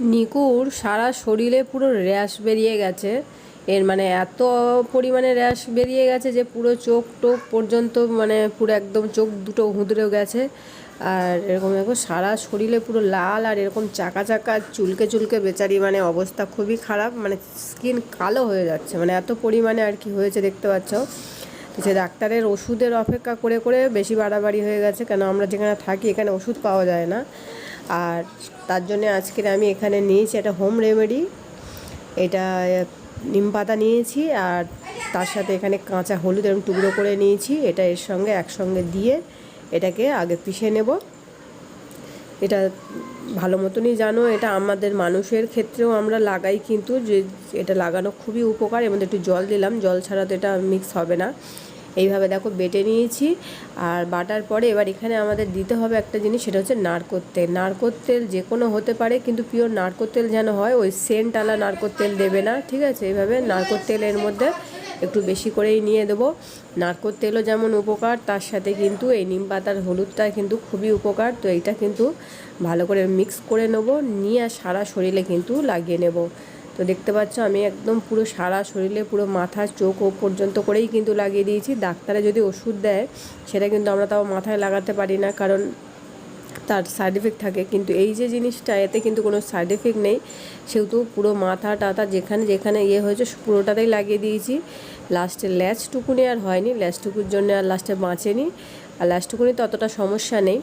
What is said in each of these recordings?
নিকুর সারা শরীরে পুরো র্যাশ বেরিয়ে গেছে। এর মানে এত পরিমাণে র্যাশ বেরিয়ে গেছে যে পুরো চোখ টোক পর্যন্ত মানে পুরো একদম চোখ দুটো হুঁদড়েও গেছে। আর এরকম দেখো, সারা শরীরে পুরো লাল আর এরকম চাকা চাকা চুলকে চুলকে বেচারি মানে অবস্থা খুবই খারাপ। মানে স্কিন কালো হয়ে যাচ্ছে। মানে এত পরিমাণে আর কি হয়েছে দেখতে পাচ্ছ। সে ডাক্তারের ওষুধের অপেক্ষা করে করে বেশি বাড়াবাড়ি হয়ে গেছে। কেন? আমরা যেখানে থাকি এখানে ওষুধ পাওয়া যায় না। আর তার জন্য আজকের আমি এখানে নিয়েছি একটা হোম রেমেডি। এটা, নিম পাতা নিয়েছি আর তার সাথে এখানে কাঁচা হলুদ এরকম টুকরো করে নিয়েছি। এটা এর সঙ্গে একসঙ্গে দিয়ে এটাকে আগে পিষে নেব। এটা ভালো মতনই জানো, এটা আমাদের মানুষের ক্ষেত্রেও আমরা লাগাই কিন্তু যে, এটা লাগানো খুবই উপকার। মধ্যে একটু জল দিলাম, জল ছাড়া তো এটা মিক্স হবে না। এইভাবে দেখো বেটে নিয়েছি আর বাটার পরে এবার এখানে আমাদের দিতে হবে একটা জিনিস, সেটা হচ্ছে নারকোর তেল। নারকোর তেল যে কোনো হতে পারে, কিন্তু পিওর নারকোল তেল যেন হয়, ওই সেন্টওয়ালা নারকোল তেল দেবে না, ঠিক আছে? এইভাবে নারকোল তেলের মধ্যে একটু বেশি করেই নিয়ে দেবো। নারকোল তেলও যেমন উপকার, তার সাথে কিন্তু এই নিম পাতার হলুদটা কিন্তু খুবই উপকার, তো এইটা কিন্তু ভালো করে মিক্স করে নেব, নিয়ে সারা শরীরে কিন্তু লাগিয়ে নেব। তো দেখতে পাচ্ছ, আমি একদম পুরো সারা শরীরে পুরো মাথা, চোখ ও পর্যন্ত করেই কিন্তু লাগিয়ে দিয়েছি। ডাক্তারে যদি ওষুধ দেয়, সেটা কিন্তু আমরা তাও মাথায় লাগাতে পারি না, কারণ তার সাইড এফেক্ট থাকে। কিন্তু এই যে জিনিসটা, এতে কিন্তু কোনো সাইড এফেক্ট নেই। সেহেতু পুরো মাথা, টাথা যেখানে যেখানে ইয়ে হয়েছে পুরোটাতেই লাগিয়ে দিয়েছি। লাস্টে ল্যাচটুকুনি আর হয়নি ল্যাচটুকুর জন্য আর লাস্টে বাঁচেনি। আর ল্যাচটুকুনি তো অতটা সমস্যা নেই।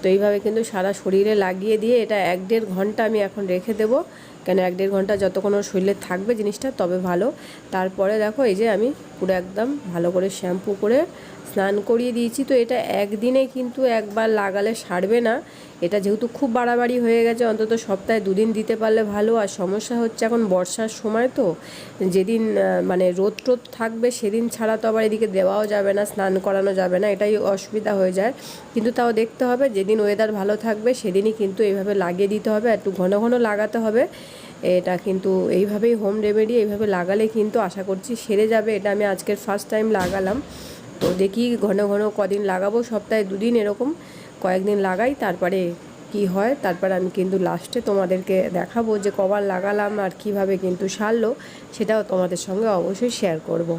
তো এইভাবে কিন্তু সারা শরীরে লাগিয়ে দিয়ে এটা এক দেড় ঘণ্টা আমি এখন রেখে দেবো। কেন এক দেড় ঘণ্টা যতক্ষণ ওর শরীরে থাকবে জিনিসটা, তবে ভালো। তারপরে দেখো এই যে আমি পুরো একদম ভালো করে শ্যাম্পু করে স্নান করিয়ে দিয়েছি। তো এটা একদিনে কিন্তু একবার লাগালে সারবে না। এটা যেহেতু খুব বাড়াবাড়ি হয়ে গেছে, অন্তত সপ্তাহে দুদিন দিতে পারলে ভালো। আর সমস্যা হচ্ছে এখন বর্ষার সময় তো, যেদিন মানে রোদ টোদ থাকবে সেদিন ছাড়া তো আবার এদিকে দেওয়াও যাবে না, স্নান করানো যাবে না, এটাই অসুবিধা হয়ে যায়। কিন্তু তাও দেখতে হবে, যেদিন ওয়েদার ভালো থাকবে সেদিনই কিন্তু এইভাবে লাগিয়ে দিতে হবে। একটু ঘন ঘন লাগাতে হবে, এটা কিন্তু এইভাবেই হোম রেমেডি এইভাবে লাগালে কিন্তু আশা করছি সেরে যাবে, এটা আমি আজকের ফার্স্ট টাইম লাগালাম। তো দেখি ঘন ঘন কদিন লাগাবো, সপ্তাহে দুদিন এরকম। কয়েকদিন লাগাই, তারপরে কি হয় তারপর আমি কিন্তু লাস্টে তোমাদেরকে দেখাবো যে কবার লাগালাম আর কীভাবে কিন্তু সারলো, সেটাও তোমাদের সঙ্গে অবশ্যই শেয়ার করব।